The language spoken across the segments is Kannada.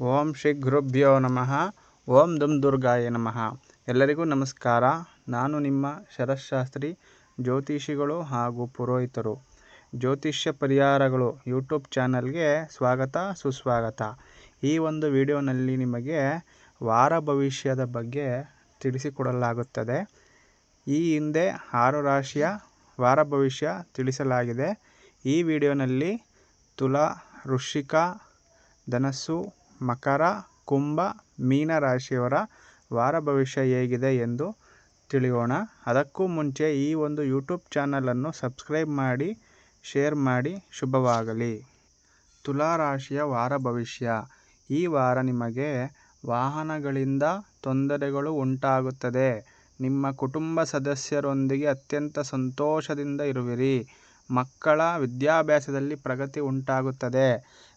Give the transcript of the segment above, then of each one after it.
ಓಂ ಶ್ರೀ ಗುರುಭ್ಯೋ ನಮಃ. ಓಂ ದುಮ್ ದುರ್ಗಾಯ ನಮಃ. ಎಲ್ಲರಿಗೂ ನಮಸ್ಕಾರ. ನಾನು ನಿಮ್ಮ ಶರಶಾಸ್ತ್ರಿ ಜ್ಯೋತಿಷಿಗಳು ಹಾಗೂ ಪುರೋಹಿತರು. ಜ್ಯೋತಿಷ್ಯ ಪರಿಹಾರಗಳು ಯೂಟ್ಯೂಬ್ ಚಾನಲ್ಗೆ ಸ್ವಾಗತ, ಸುಸ್ವಾಗತ. ಈ ಒಂದು ವಿಡಿಯೋನಲ್ಲಿ ನಿಮಗೆ ವಾರ ಭವಿಷ್ಯದ ಬಗ್ಗೆ ತಿಳಿಸಿಕೊಡಲಾಗುತ್ತದೆ. ಈ ಹಿಂದೆ ಆರು ರಾಶಿಯ ವಾರ ಭವಿಷ್ಯ ತಿಳಿಸಲಾಗಿದೆ. ಈ ವಿಡಿಯೋನಲ್ಲಿ ತುಲಾ, ವೃಶ್ಚಿಕ, ಧನಸ್ಸು ಮಕರ, ಕುಂಭ, ಮೀನ ರಾಶಿಯವರ ವಾರ ಭವಿಷ್ಯ ಹೇಗಿದೆ ಎಂದು ತಿಳಿಯೋಣ. ಅದಕ್ಕೂ ಮುಂಚೆ ಈ ಒಂದು ಯೂಟ್ಯೂಬ್ ಚಾನಲನ್ನು ಸಬ್ಸ್ಕ್ರೈಬ್ ಮಾಡಿ, ಶೇರ್ ಮಾಡಿ. ಶುಭವಾಗಲಿ. ತುಲಾ ರಾಶಿಯ ವಾರ ಭವಿಷ್ಯ. ಈ ವಾರ ನಿಮಗೆ ವಾಹನಗಳಿಂದ ತೊಂದರೆಗಳು ಉಂಟಾಗುತ್ತದೆ. ನಿಮ್ಮ ಕುಟುಂಬ ಸದಸ್ಯರೊಂದಿಗೆ ಅತ್ಯಂತ ಸಂತೋಷದಿಂದ ಇರುವಿರಿ. ಮಕ್ಕಳ ವಿದ್ಯಾಭ್ಯಾಸದಲ್ಲಿ ಪ್ರಗತಿ ಉಂಟಾಗುತ್ತದೆ.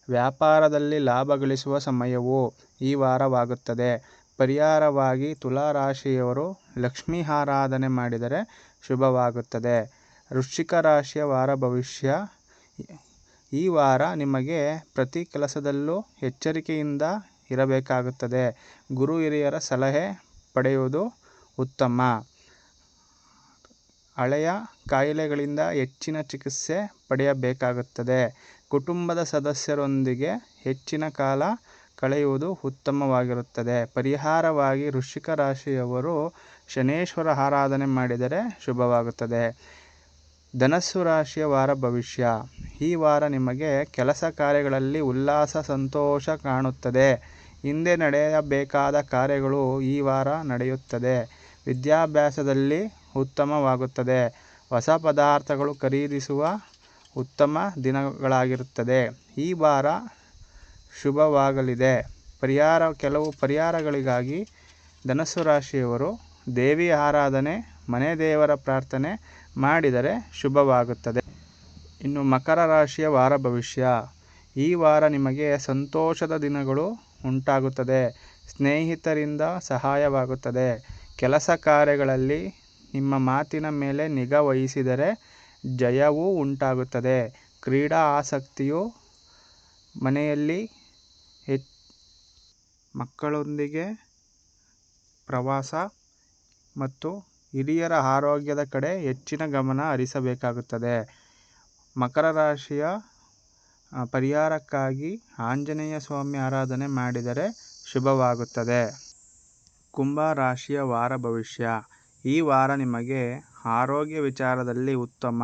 ವ್ಯಾಪಾರದಲ್ಲಿ ಲಾಭ ಗಳಿಸುವ ಸಮಯವು ಈ ವಾರವಾಗುತ್ತದೆ. ಪರಿಹಾರವಾಗಿ ತುಲಾ ರಾಶಿಯವರು ಲಕ್ಷ್ಮೀ ಆರಾಧನೆ ಮಾಡಿದರೆ ಶುಭವಾಗುತ್ತದೆ. ವೃಶ್ಚಿಕ ರಾಶಿಯ ವಾರ ಭವಿಷ್ಯ. ಈ ವಾರ ನಿಮಗೆ ಪ್ರತಿ ಕೆಲಸದಲ್ಲೂ ಎಚ್ಚರಿಕೆಯಿಂದ ಇರಬೇಕಾಗುತ್ತದೆ. ಗುರು ಹಿರಿಯರ ಸಲಹೆ ಪಡೆಯುವುದು ಉತ್ತಮ. ಹಳೆಯ ಕಾಯಿಲೆಗಳಿಂದ ಹೆಚ್ಚಿನ ಚಿಕಿತ್ಸೆ ಪಡೆಯಬೇಕಾಗುತ್ತದೆ. ಕುಟುಂಬದ ಸದಸ್ಯರೊಂದಿಗೆ ಹೆಚ್ಚಿನ ಕಾಲ ಕಳೆಯುವುದು ಉತ್ತಮವಾಗಿರುತ್ತದೆ. ಪರಿಹಾರವಾಗಿ ವೃಶ್ಚಿಕ ರಾಶಿಯವರು ಶನೇಶ್ವರ ಆರಾಧನೆ ಮಾಡಿದರೆ ಶುಭವಾಗುತ್ತದೆ. ಧನಸ್ಸು ರಾಶಿಯ ವಾರ ಭವಿಷ್ಯ. ಈ ವಾರ ನಿಮಗೆ ಕೆಲಸ ಕಾರ್ಯಗಳಲ್ಲಿ ಉಲ್ಲಾಸ, ಸಂತೋಷ ಕಾಣುತ್ತದೆ. ಹಿಂದೆ ನಡೆಯಬೇಕಾದ ಕಾರ್ಯಗಳು ಈ ವಾರ ನಡೆಯುತ್ತದೆ. ವಿದ್ಯಾಭ್ಯಾಸದಲ್ಲಿ ಉತ್ತಮವಾಗುತ್ತದೆ. ಹೊಸ ಪದಾರ್ಥಗಳು ಖರೀದಿಸುವ ಉತ್ತಮ ದಿನಗಳಾಗಿರುತ್ತದೆ. ಈ ವಾರ ಶುಭವಾಗಲಿದೆ. ಪರಿಹಾರ, ಕೆಲವು ಪರಿಹಾರಗಳಿಗಾಗಿ ಧನಸ್ಸು ರಾಶಿಯವರು ದೇವಿ ಆರಾಧನೆ, ಮನೆ ದೇವರ ಪ್ರಾರ್ಥನೆ ಮಾಡಿದರೆ ಶುಭವಾಗುತ್ತದೆ. ಇನ್ನು ಮಕರ ರಾಶಿಯ ವಾರ ಭವಿಷ್ಯ. ಈ ವಾರ ನಿಮಗೆ ಸಂತೋಷದ ದಿನಗಳು ಉಂಟಾಗುತ್ತದೆ. ಸ್ನೇಹಿತರಿಂದ ಸಹಾಯವಾಗುತ್ತದೆ. ಕೆಲಸ ಕಾರ್ಯಗಳಲ್ಲಿ ನಿಮ್ಮ ಮಾತಿನ ಮೇಲೆ ನಿಗಾ ವಹಿಸಿದರೆ ಜಯವೂ ಉಂಟಾಗುತ್ತದೆ. ಕ್ರೀಡಾ ಆಸಕ್ತಿಯು ಮನೆಯಲ್ಲಿ ಹೆಚ್ ಮಕ್ಕಳೊಂದಿಗೆ ಪ್ರವಾಸ ಮತ್ತು ಹಿರಿಯರ ಆರೋಗ್ಯದ ಕಡೆ ಹೆಚ್ಚಿನ ಗಮನ ಹರಿಸಬೇಕಾಗುತ್ತದೆ. ಮಕರ ರಾಶಿಯ ಪರಿಹಾರಕ್ಕಾಗಿ ಆಂಜನೇಯ ಸ್ವಾಮಿ ಆರಾಧನೆ ಮಾಡಿದರೆ ಶುಭವಾಗುತ್ತದೆ. ಕುಂಭ ರಾಶಿಯ ವಾರ ಭವಿಷ್ಯ. ಈ ವಾರ ನಿಮಗೆ ಆರೋಗ್ಯ ವಿಚಾರದಲ್ಲಿ ಉತ್ತಮ,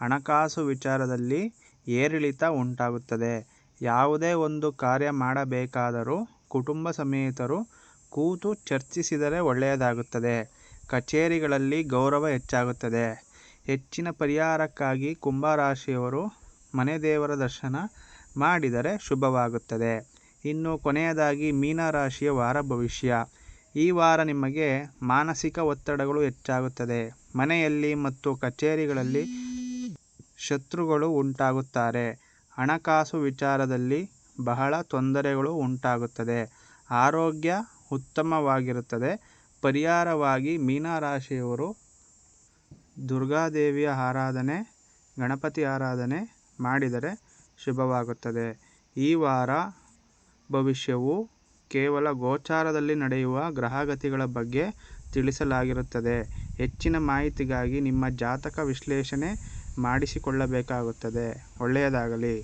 ಹಣಕಾಸು ವಿಚಾರದಲ್ಲಿ ಏರಿಳಿತ ಉಂಟಾಗುತ್ತದೆ. ಯಾವುದೇ ಒಂದು ಕಾರ್ಯ ಮಾಡಬೇಕಾದರೂ ಕುಟುಂಬ ಸಮೇತರು ಕೂತು ಚರ್ಚಿಸಿದರೆ ಒಳ್ಳೆಯದಾಗುತ್ತದೆ. ಕಚೇರಿಗಳಲ್ಲಿ ಗೌರವ ಹೆಚ್ಚಾಗುತ್ತದೆ. ಹೆಚ್ಚಿನ ಪರಿಹಾರಕ್ಕಾಗಿ ಕುಂಭ ರಾಶಿಯವರು ಮನೆ ದೇವರ ದರ್ಶನ ಮಾಡಿದರೆ ಶುಭವಾಗುತ್ತದೆ. ಇನ್ನು ಕೊನೆಯದಾಗಿ ಮೀನ ರಾಶಿಯ ವಾರ ಭವಿಷ್ಯ. ಈ ವಾರ ನಿಮಗೆ ಮಾನಸಿಕ ಒತ್ತಡಗಳು ಹೆಚ್ಚಾಗುತ್ತದೆ. ಮನೆಯಲ್ಲಿ ಮತ್ತು ಕಚೇರಿಗಳಲ್ಲಿ ಶತ್ರುಗಳು ಉಂಟಾಗುತ್ತಾರೆ. ಹಣಕಾಸು ವಿಚಾರದಲ್ಲಿ ಬಹಳ ತೊಂದರೆಗಳು ಉಂಟಾಗುತ್ತದೆ. ಆರೋಗ್ಯ ಉತ್ತಮವಾಗಿರುತ್ತದೆ. ಪರಿಹಾರವಾಗಿ ಮೀನರಾಶಿಯವರು ದುರ್ಗಾದೇವಿಯ ಆರಾಧನೆ, ಗಣಪತಿ ಆರಾಧನೆ ಮಾಡಿದರೆ ಶುಭವಾಗುತ್ತದೆ. ಈ ವಾರ ಭವಿಷ್ಯವು ಕೇವಲ ಗೋಚಾರದಲ್ಲಿ ನಡೆಯುವ ಗ್ರಹಗತಿಗಳ ಬಗ್ಗೆ ತಿಳಿಸಲಾಗಿರುತ್ತದೆ. ಹೆಚ್ಚಿನ ಮಾಹಿತಿಗಾಗಿ ನಿಮ್ಮ ಜಾತಕ ವಿಶ್ಲೇಷಣೆ ಮಾಡಿಸಿಕೊಳ್ಳಬೇಕಾಗುತ್ತದೆ. ಒಳ್ಳೆಯದಾಗಲಿ.